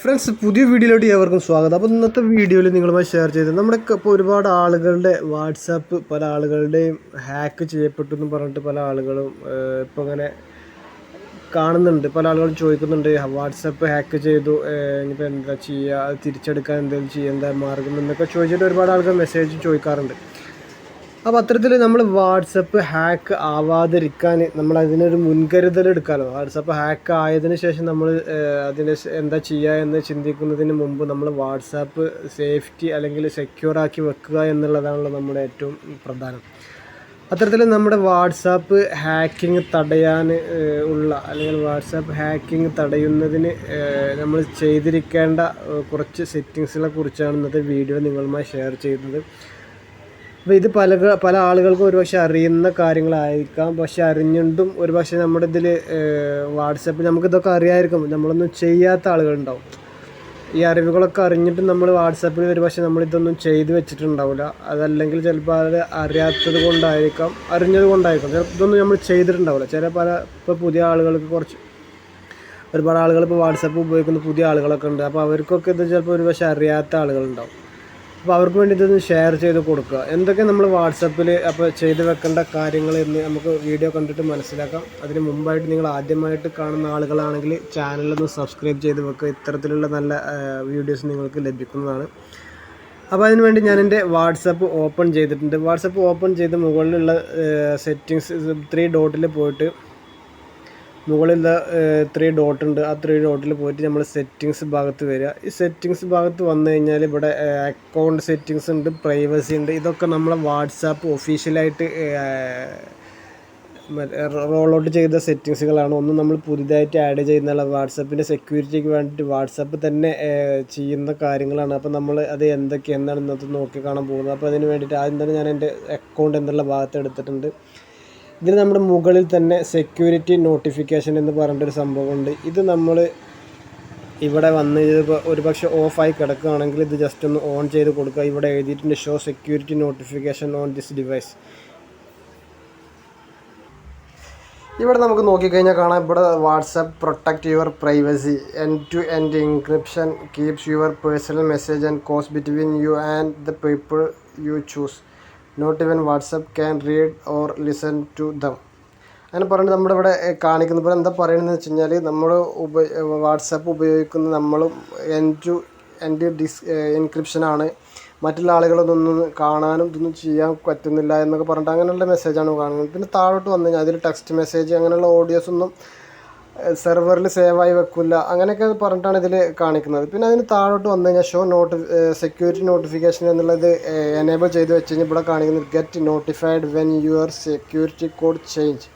Friends പുതിയ വീഡിയോയിലോട്ട് ഏവർക്കും സ്വാഗതം. അപ്പോൾ ഇന്നത്തെ വീഡിയോയിൽ നിങ്ങളുമായി ഷെയർ ചെയ്ത് നമ്മുടെ ഇപ്പോൾ ഒരുപാട് ആളുകളുടെ വാട്സാപ്പ് പല ആളുകളുടെയും ഹാക്ക് ചെയ്യപ്പെട്ടു എന്ന് പറഞ്ഞിട്ട് പല ആളുകളും ഇപ്പോൾ അങ്ങനെ കാണുന്നുണ്ട്. പല ആളുകളും ചോദിക്കുന്നുണ്ട് വാട്സപ്പ് ഹാക്ക് ചെയ്തു ഇനിയിപ്പോൾ എന്താ ചെയ്യുക? തിരിച്ചെടുക്കാൻ എന്തെങ്കിലും ചെയ്യുക എന്താ മാർഗം എന്നൊക്കെ ചോദിച്ചിട്ട് ഒരുപാട് ആളുകൾ മെസ്സേജ് ചോദിക്കാറുണ്ട്. അപ്പോൾ അത്തരത്തിൽ നമ്മൾ വാട്സപ്പ് ഹാക്ക് ആവാതിരിക്കാൻ നമ്മൾ അതിനൊരു മുൻകരുതൽ എടുക്കാമല്ലോ വാട്സപ്പ് ഹാക്ക് ആയതിനു ശേഷം നമ്മൾ അതിന് എന്താ ചെയ്യുക എന്ന് ചിന്തിക്കുന്നതിന് മുമ്പ് നമ്മൾ വാട്സാപ്പ് സേഫ്റ്റി അല്ലെങ്കിൽ സെക്യൂർ ആക്കി വെക്കുക എന്നുള്ളതാണല്ലോ നമ്മുടെ ഏറ്റവും പ്രധാനം. അത്തരത്തിൽ നമ്മുടെ വാട്സാപ്പ് ഹാക്കിംഗ് തടയാൻ ഉള്ള അല്ലെങ്കിൽ വാട്സാപ്പ് ഹാക്കിംഗ് തടയുന്നതിന് നമ്മൾ ചെയ്തിരിക്കേണ്ട കുറച്ച് സെറ്റിങ്സിനെ കുറിച്ചാണ് ഇന്നത്തെ വീഡിയോ നിങ്ങളുമായി ഷെയർ ചെയ്യുന്നത്. അപ്പോൾ ഇത് പല പല ആളുകൾക്കും ഒരുപക്ഷെ അറിയുന്ന കാര്യങ്ങളായിരിക്കാം. പക്ഷെ അറിഞ്ഞിട്ടും ഒരുപക്ഷെ നമ്മുടെ ഇതിൽ വാട്സപ്പിൽ നമുക്കിതൊക്കെ അറിയാമായിരിക്കും നമ്മളൊന്നും ചെയ്യാത്ത ആളുകളുണ്ടാവും. ഈ അറിവുകളൊക്കെ അറിഞ്ഞിട്ട് നമ്മൾ വാട്സപ്പിൽ ഒരുപക്ഷെ നമ്മളിതൊന്നും ചെയ്തു വെച്ചിട്ടുണ്ടാവില്ല അതല്ലെങ്കിൽ ചിലപ്പോൾ അത് അറിയാത്തത് കൊണ്ടായിരിക്കാം അറിഞ്ഞത് കൊണ്ടായിരിക്കാം. ചിലപ്പോൾ ഇതൊന്നും നമ്മൾ ചെയ്തിട്ടുണ്ടാവില്ല ചില പല ഇപ്പോൾ പുതിയ ആളുകൾക്ക് കുറച്ച് ഒരുപാട് ആളുകൾ ഇപ്പോൾ വാട്സപ്പ് ഉപയോഗിക്കുന്ന പുതിയ ആളുകളൊക്കെ ഉണ്ട്. അപ്പോൾ അവർക്കൊക്കെ ഇത് ചിലപ്പോൾ ഒരുപക്ഷെ അറിയാത്ത ആളുകളുണ്ടാവും. അപ്പോൾ അവർക്ക് വേണ്ടി ഇതൊന്ന് ഷെയർ ചെയ്ത് കൊടുക്കുക. എന്തൊക്കെ നമ്മൾ വാട്സപ്പിൽ അപ്പോൾ ചെയ്ത് വെക്കേണ്ട കാര്യങ്ങൾ എന്ന് നമുക്ക് വീഡിയോ കണ്ടിട്ട് മനസ്സിലാക്കാം. അതിന് മുമ്പായിട്ട് നിങ്ങൾ ആദ്യമായിട്ട് കാണുന്ന ആളുകളാണെങ്കിൽ ചാനലൊന്ന് സബ്സ്ക്രൈബ് ചെയ്ത് വെക്കുക. ഇത്തരത്തിലുള്ള നല്ല വീഡിയോസ് നിങ്ങൾക്ക് ലഭിക്കുന്നതാണ്. അപ്പോൾ അതിന് വേണ്ടി ഞാൻ എന്റെ വാട്സപ്പ് ഓപ്പൺ ചെയ്തിട്ടുണ്ട്. വാട്സപ്പ് ഓപ്പൺ ചെയ്ത് മുകളിലുള്ള സെറ്റിങ്സ് ത്രീ ഡോട്ടിൽ പോയിട്ട് മുകളിൽ ത്രീ ഡോട്ട് ഉണ്ട്. ആ ത്രീ ഡോട്ടിൽ പോയിട്ട് നമ്മൾ സെറ്റിങ്സ് ഭാഗത്ത് വരിക. ഈ സെറ്റിങ്സ് ഭാഗത്ത് വന്നു കഴിഞ്ഞാൽ ഇവിടെ അക്കൗണ്ട് സെറ്റിങ്സ് ഉണ്ട് പ്രൈവസി ഉണ്ട്. ഇതൊക്കെ നമ്മൾ വാട്സാപ്പ് ഒഫീഷ്യലായിട്ട് റോൾ ഔട്ട് ചെയ്ത സെറ്റിങ്സുകളാണ് ഒന്ന് നമ്മൾ പുതിയതായിട്ട് ആഡ് ചെയ്യുന്നുള്ള വാട്സപ്പിന്റെ സെക്യൂരിറ്റിക്ക് വേണ്ടിയിട്ട് വാട്സപ്പ് തന്നെ ചെയ്യുന്ന കാര്യങ്ങളാണ്. അപ്പോൾ നമ്മൾ അത് എന്തൊക്കെ എന്താണ് ഇന്നത്തെ നോക്കി കാണാൻ പോകുന്നത്. അപ്പോൾ അതിന് വേണ്ടിയിട്ട് ആദ്യം തന്നെ ഞാൻ എന്റെ അക്കൗണ്ട് എന്നുള്ള ഭാഗത്ത് എടുത്തിട്ടുണ്ട്. ഇതിൽ നമ്മുടെ മുകളിൽ തന്നെ സെക്യൂരിറ്റി നോട്ടിഫിക്കേഷൻ എന്ന് പറഞ്ഞിട്ടൊരു സംഭവമുണ്ട്. ഇത് നമ്മൾ ഇവിടെ വന്ന് ഇതിപ്പോൾ ഒരു പക്ഷേ ഓഫായി കിടക്കുകയാണെങ്കിൽ ഇത് ജസ്റ്റ് ഒന്ന് ഓൺ ചെയ്ത് കൊടുക്കുക. ഇവിടെ എഴുതിയിട്ടുണ്ട് show security notification on this device ഇവിടെ നമുക്ക് നോക്കിക്കഴിഞ്ഞാൽ കാണാം. ഇവിടെ WhatsApp protect your privacy end to end encryption keeps your personal message and calls between you and the people you choose not even WhatsApp can read or listen to them. അങ്ങനെ പറഞ്ഞിട്ട് നമ്മുടെ ഇവിടെ കാണിക്കുന്ന. പോലെ എന്താ പറയുന്നത് വെച്ച് കഴിഞ്ഞാൽ നമ്മൾ ഉപ വാട്സപ്പ് ഉപയോഗിക്കുന്ന നമ്മളും എൻ ടു എന്റെ ഡിസ് എൻക്രിപ്ഷനാണ് മറ്റുള്ള ആളുകളൊന്നും കാണാനും ഇതൊന്നും ചെയ്യാൻ പറ്റുന്നില്ല എന്നൊക്കെ പറഞ്ഞിട്ട് അങ്ങനെയുള്ള മെസ്സേജാണ് കാണുന്നത്. പിന്നെ താഴോട്ട് വന്നു കഴിഞ്ഞാൽ അതിൽ ടെക്സ്റ്റ് മെസ്സേജ് അങ്ങനെയുള്ള ഓഡിയോസ് ഒന്നും സെർവറിൽ സേവായി വെക്കില്ല അങ്ങനെയൊക്കെ പറഞ്ഞിട്ടാണ് ഇതിൽ കാണിക്കുന്നത്. പിന്നെ അതിന് താഴോട്ട് വന്നു കഴിഞ്ഞാൽ ഷോ നോട്ടി സെക്യൂരിറ്റി നോട്ടിഫിക്കേഷൻ എന്നുള്ളത് എനേബിൾ ചെയ്ത് വെച്ച് കഴിഞ്ഞാൽ ഇവിടെ കാണിക്കുന്നത് get notified when your security code change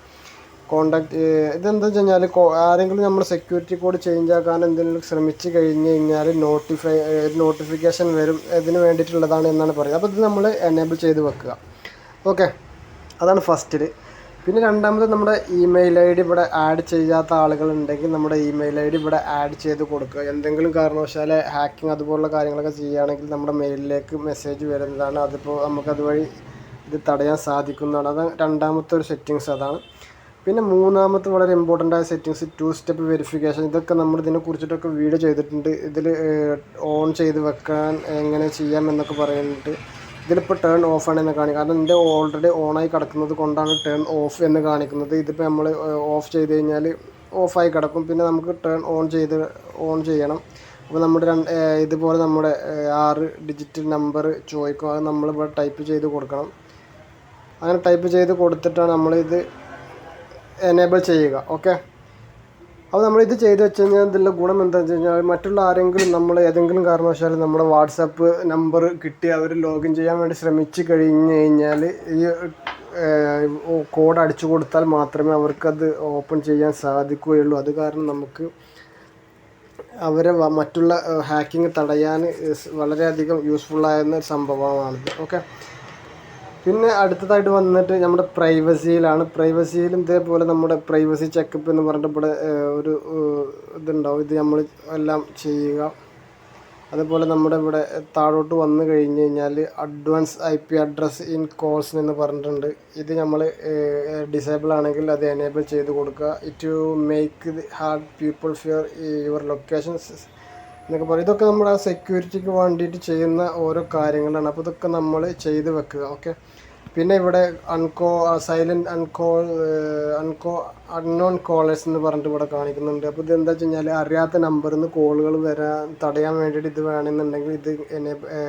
contact ഇതെന്താ വെച്ച് കഴിഞ്ഞാൽ ആരെങ്കിലും നമ്മൾ സെക്യൂരിറ്റി കോഡ് ചേഞ്ച് ആക്കാൻ എന്തെങ്കിലും ശ്രമിച്ചു കഴിഞ്ഞ് കഴിഞ്ഞാൽ നോട്ടിഫൈ നോട്ടിഫിക്കേഷൻ വരും. ഇതിന് വേണ്ടിയിട്ടുള്ളതാണ് എന്നാണ് പറയുന്നത്. അപ്പോൾ ഇത് നമ്മൾ എനേബിൾ ചെയ്ത് വെക്കുക. ഓക്കെ അതാണ് ഫസ്റ്റിൽ പിന്നെ രണ്ടാമത് നമ്മുടെ ഇമെയിൽ ഐ ഡി ഇവിടെ ആഡ് ചെയ്യാത്ത ആളുകളുണ്ടെങ്കിൽ നമ്മുടെ ഇമെയിൽ ഐ ഡി ഇവിടെ ആഡ് ചെയ്ത് കൊടുക്കുക. എന്തെങ്കിലും കാരണവശാൽ ഹാക്കിംഗ് അതുപോലുള്ള കാര്യങ്ങളൊക്കെ ചെയ്യുകയാണെങ്കിൽ നമ്മുടെ മെയിലിലേക്ക് മെസ്സേജ് വരുന്നതാണ്. അതിപ്പോൾ നമുക്ക് അതുവഴി ഇത് തടയാൻ സാധിക്കുന്നതാണ്. അത് രണ്ടാമത്തെ ഒരു സെറ്റിങ്സ് അതാണ്. പിന്നെ മൂന്നാമത്തെ വളരെ ഇമ്പോർട്ടന്റ് ആയ സെറ്റിങ്സ് ടു സ്റ്റെപ്പ് വെരിഫിക്കേഷൻ ഇതൊക്കെ നമ്മൾ ഇതിനെ കുറിച്ചിട്ടൊക്കെ വീഡിയോ ചെയ്തിട്ടുണ്ട്. ഇതിൽ ഓൺ ചെയ്ത് വെക്കാൻ എങ്ങനെ ചെയ്യാം എന്നൊക്കെ പറയുന്നുണ്ട്. ഇതിലിപ്പോൾ ടേൺ ഓഫ് ആണ് എന്ന് കാണിക്കുക കാരണം ഇതിന്റെ ഓൾറെഡി ഓണായി കിടക്കുന്നത് കൊണ്ടാണ് ടേൺ ഓഫ് എന്ന് കാണിക്കുന്നത്. ഇതിപ്പോൾ നമ്മൾ ഓഫ് ചെയ്ത് കഴിഞ്ഞാൽ ഓഫായി കിടക്കും. പിന്നെ നമുക്ക് ടേൺ ഓൺ ചെയ്ത് ഓൺ ചെയ്യണം. അപ്പോൾ നമ്മുടെ രണ്ട് ഇതുപോലെ നമ്മുടെ ആറ് ഡിജിറ്റൽ നമ്പർ ചോദിക്കും. അത് നമ്മളിവിടെ ടൈപ്പ് ചെയ്ത് കൊടുക്കണം. അങ്ങനെ ടൈപ്പ് ചെയ്ത് കൊടുത്തിട്ടാണ് നമ്മളിത് എനേബിൾ ചെയ്യുക. ഓക്കെ അപ്പോൾ നമ്മൾ ഇത് ചെയ്ത് വെച്ച് കഴിഞ്ഞാൽ ഇതിന്റെ ഗുണം എന്താണെന്ന് വെച്ച് കഴിഞ്ഞാൽ മറ്റുള്ള ആരെങ്കിലും നമ്മൾ ഏതെങ്കിലും കാരണവശാലും നമ്മുടെ വാട്സപ്പ് നമ്പർ കിട്ടി അവർ ലോഗിൻ ചെയ്യാൻ വേണ്ടി ശ്രമിച്ചു കഴിഞ്ഞ് കഴിഞ്ഞാൽ ഈ കോഡ് അടിച്ചു കൊടുത്താൽ മാത്രമേ അവർക്കത് ഓപ്പൺ ചെയ്യാൻ സാധിക്കുകയുള്ളൂ. അത് കാരണം നമുക്ക് അവരെ മറ്റുള്ള ഹാക്കിംഗ് തടയാൻ വളരെയധികം ഒരു സംഭവമാണിത്. ഓക്കെ? പിന്നെ അടുത്തതായിട്ട് വന്നിട്ട് നമ്മുടെ പ്രൈവസിയിലാണ് പ്രൈവസിയിലും ഇതേപോലെ നമ്മുടെ പ്രൈവസി ചെക്കപ്പ് എന്ന് പറഞ്ഞിട്ട് ഇവിടെ ഒരു ഇതുണ്ടാവും. ഇത് നമ്മൾ എല്ലാം ചെയ്യുക. അതുപോലെ നമ്മുടെ ഇവിടെ താഴോട്ട് വന്നു കഴിഞ്ഞ് കഴിഞ്ഞാൽ advance I P address in calls എന്ന് പറഞ്ഞിട്ടുണ്ട്. ഇത് നമ്മൾ ഡിസേബിൾ ആണെങ്കിൽ അത് എനേബിൾ ചെയ്ത് കൊടുക്കുക. It to make the hard people fear your locations എന്നൊക്കെ പറയും. ഇതൊക്കെ നമ്മുടെ സെക്യൂരിറ്റിക്ക് വേണ്ടിയിട്ട് ചെയ്യുന്ന ഓരോ കാര്യങ്ങളാണ്. അപ്പോൾ ഇതൊക്കെ നമ്മൾ ചെയ്ത് വെക്കുക. ഓക്കെ പിന്നെ ഇവിടെ അൺകോ സൈലന്റ് അൺകോൾ അൺകോ അൺനോൺ കോളേഴ്സ് എന്ന് പറഞ്ഞിട്ട് ഇവിടെ കാണിക്കുന്നുണ്ട്. അപ്പോൾ ഇത് എന്താ വെച്ച് കഴിഞ്ഞാൽ അറിയാത്ത നമ്പറിൽ നിന്ന് കോളുകൾ വരാൻ തടയാൻ വേണ്ടിയിട്ട് ഇത് വേണമെന്നുണ്ടെങ്കിൽ ഇത്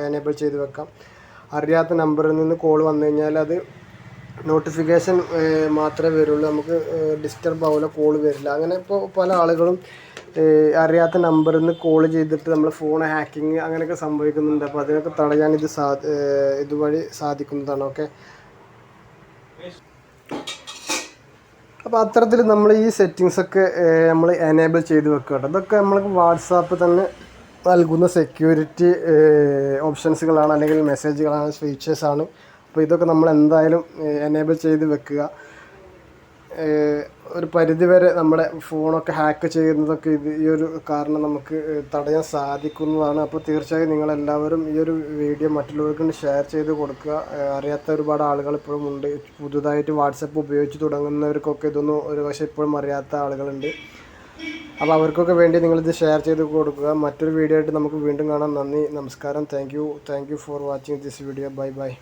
എനേബിൾ ചെയ്ത് വെക്കാം. അറിയാത്ത നമ്പറിൽ നിന്ന് കോൾ വന്നു കഴിഞ്ഞാൽ അത് നോട്ടിഫിക്കേഷൻ മാത്രമേ വരുള്ളൂ. നമുക്ക് ഡിസ്റ്റർബ് ആവില്ല കോൾ വരില്ല. അങ്ങനെ ഇപ്പോൾ പല ആളുകളും അറിയാത്ത നമ്പറിൽ നിന്ന് കോൾ ചെയ്തിട്ട് നമ്മൾ ഫോൺ ഹാക്കിങ് അങ്ങനെയൊക്കെ സംഭവിക്കുന്നുണ്ട്. അപ്പോൾ അതിനൊക്കെ തടയാൻ ഇത് സാ ഇതുവഴി സാധിക്കുന്നതാണ്. ഓക്കെ അപ്പോൾ അത്തരത്തിൽ നമ്മൾ ഈ സെറ്റിങ്സൊക്കെ നമ്മൾ എനേബിൾ ചെയ്ത് വെക്കുക കേട്ടോ. ഇതൊക്കെ നമ്മൾക്ക് വാട്സാപ്പ് തന്നെ നൽകുന്ന സെക്യൂരിറ്റി ഓപ്ഷൻസുകളാണ് അല്ലെങ്കിൽ മെസ്സേജുകളാണ് ഫീച്ചേഴ്സാണ് അപ്പോൾ ഇതൊക്കെ നമ്മൾ എന്തായാലും എനേബിൾ ചെയ്ത് വെക്കുക. ഒരു പരിധിവരെ നമ്മുടെ ഫോണൊക്കെ ഹാക്ക് ചെയ്യുന്നതൊക്കെ ഇത് ഈ ഒരു കാരണം നമുക്ക് തടയാൻ സാധിക്കുന്നതാണ്. അപ്പോൾ തീർച്ചയായും നിങ്ങളെല്ലാവരും ഈ ഒരു വീഡിയോ മറ്റുള്ളവർക്ക് ഷെയർ ചെയ്ത് കൊടുക്കുക. അറിയാത്ത ഒരുപാട് ആളുകൾ ഇപ്പോഴും ഉണ്ട്. പുതുതായിട്ട് വാട്സപ്പ് ഉപയോഗിച്ച് തുടങ്ങുന്നവർക്കൊക്കെ ഇതൊന്നും ഒരു പക്ഷേ ഇപ്പോഴും അറിയാത്ത ആളുകളുണ്ട്. അപ്പോൾ അവർക്കൊക്കെ വേണ്ടി നിങ്ങളിത് ഷെയർ ചെയ്ത് കൊടുക്കുക. മറ്റൊരു വീഡിയോ ആയിട്ട് നമുക്ക് വീണ്ടും കാണാം. നന്ദി നമസ്കാരം. Thank you thank you for watching this video bye bye